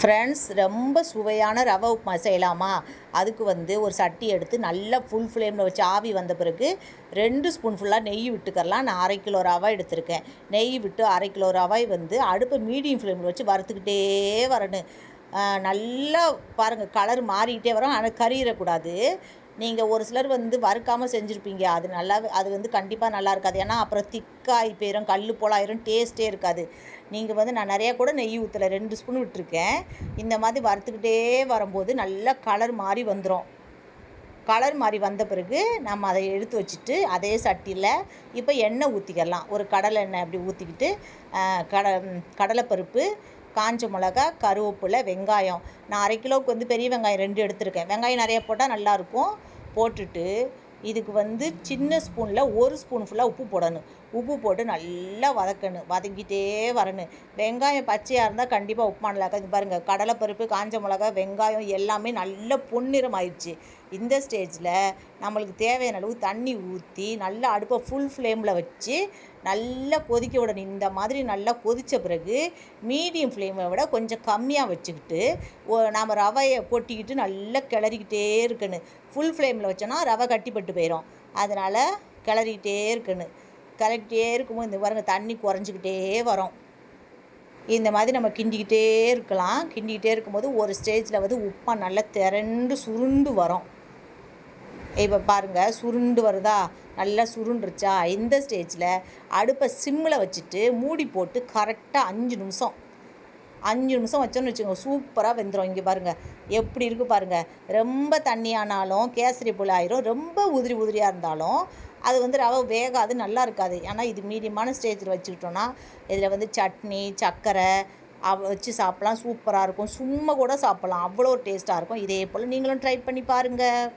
Friends ரொம்ப சுவையான ரவை உப்புமா செய்யலாமா? அதுக்கு வந்து ஒரு சட்டி எடுத்து நல்லா ஃபுல் ஃப்ளேமில் வச்சு ஆவி வந்த பிறகு ரெண்டு ஸ்பூன் ஃபுல்லாக நெய் விட்டுக்கரலாம் நான் அரை கிலோ ரவை எடுத்திருக்கேன். நெய் விட்டு அரை கிலோ ரவை வந்து அடுப்பை மீடியம் ஃப்ளேமில் வச்சு வறுத்துக்கிட்டே வரணும். நல்லா பாருங்கள் கலர் மாறிக்கிட்டே வரும். ஆனால் கறியிடக்கூடாது நீங்கள் ஒரு சிலர் வந்து வறுக்காமல் செஞ்சுருப்பீங்க. அது நல்லா அது வந்து கண்டிப்பாக நல்லா இருக்காது. ஏன்னா அப்புறம் திக்காகி போயிடும் கல் போலாயிரும் டேஸ்ட்டே இருக்காது. நீங்கள் வந்து நான் நிறையா கூட நெய் ஊற்றலை ரெண்டு ஸ்பூன் விட்டுருக்கேன். இந்த மாதிரி வறுத்துக்கிட்டே வரும்போது நல்லா கலர் மாறி வந்துடும் கலர் மாதிரி வந்த பிறகு நம்ம அதை எடுத்து வச்சுட்டு அதே சட்டியில் இப்போ எண்ணெய் ஊற்றிக்கலாம் ஒரு கடலை எண்ணெய் அப்படி ஊற்றிக்கிட்டு கட கடலைப்பருப்பு காஞ்ச மிளகா கருவேப்பிலை வெங்காயம். நான் அரை கிலோவுக்கு வந்து பெரிய வெங்காயம் ரெண்டு எடுத்திருக்கேன். வெங்காயம் நிறைய போட்டால் நல்லாயிருக்கும் போட்டுட்டு இதுக்கு வந்து சின்ன ஸ்பூனில் ஒரு ஸ்பூன் ஃபுல்லாக உப்பு போடணும். உப்பு போட்டு நல்லா வதக்கணும். வதக்கிட்டே வரணும். வெங்காயம் பச்சையாக இருந்தால் கண்டிப்பாக உப்புமா இது பாருங்கள் கடலைப்பருப்பு காஞ்ச மிளகா வெங்காயம் எல்லாமே நல்ல பொன்னிறம் ஆயிடுச்சு இந்த ஸ்டேஜில் நம்மளுக்கு தேவையான அளவு தண்ணி ஊற்றி நல்லா அடுப்பை ஃபுல் ஃப்ளேமில் வச்சு நல்லா கொதிக்க விடணும். இந்த மாதிரி நல்லா கொதித்த பிறகு மீடியம் ஃப்ளேமை விட கொஞ்சம் கம்மியாக வச்சுக்கிட்டு நாம் நாம ரவையை கொட்டிக்கிட்டு நல்லா கிளறிக்கிட்டே இருக்கணும். ஃபுல் ஃப்ளேமில் வச்சோன்னா ரவை கட்டிப்பட்டு போயிடும் அதனால் கிளறிக்கிட்டே இருக்கணும். கிளறிக்கிட்டே இருக்கும்போது இந்த பாருங்க தண்ணி குறைஞ்சிக்கிட்டே வரும். இந்த மாதிரி நம்ம கிண்டிக்கிட்டே இருக்கலாம். கிண்டிக்கிட்டே இருக்கும்போது ஒரு ஸ்டேஜில் வந்து உப்பா நல்லா திரண்டு சுருண்டு வரும். இப்போ பாருங்கள் சுருண்டு வருதா? நல்லா சுருண்டுருச்சா? இந்த ஸ்டேஜில் அடுப்பை சிம்மில் வச்சுட்டு மூடி போட்டு கரெக்டாக அஞ்சு நிமிஷம் அஞ்சு நிமிஷம் வச்சோன்னு வச்சுக்கோங்க. சூப்பராக வெந்துடும் இங்கே பாருங்கள் எப்படி இருக்குது பாருங்கள் ரொம்ப தண்ணியானாலும் கேசரி போல் ஆயிரும். ரொம்ப உதிரி உதிரியாக இருந்தாலும் அது வந்து ரவை வேகாது நல்லா இருக்காது. ஏன்னா இது மீடியமான ஸ்டேஜில் வச்சுக்கிட்டோன்னா இதில் வந்து சட்னி சர்க்கரை அவ வச்சு சாப்பிட்லாம். சூப்பராக இருக்கும். சும்மா கூட சாப்பிட்லாம். அவ்வளோ டேஸ்ட்டாக இருக்கும். இதே போல் நீங்களும் ட்ரை பண்ணி பாருங்கள்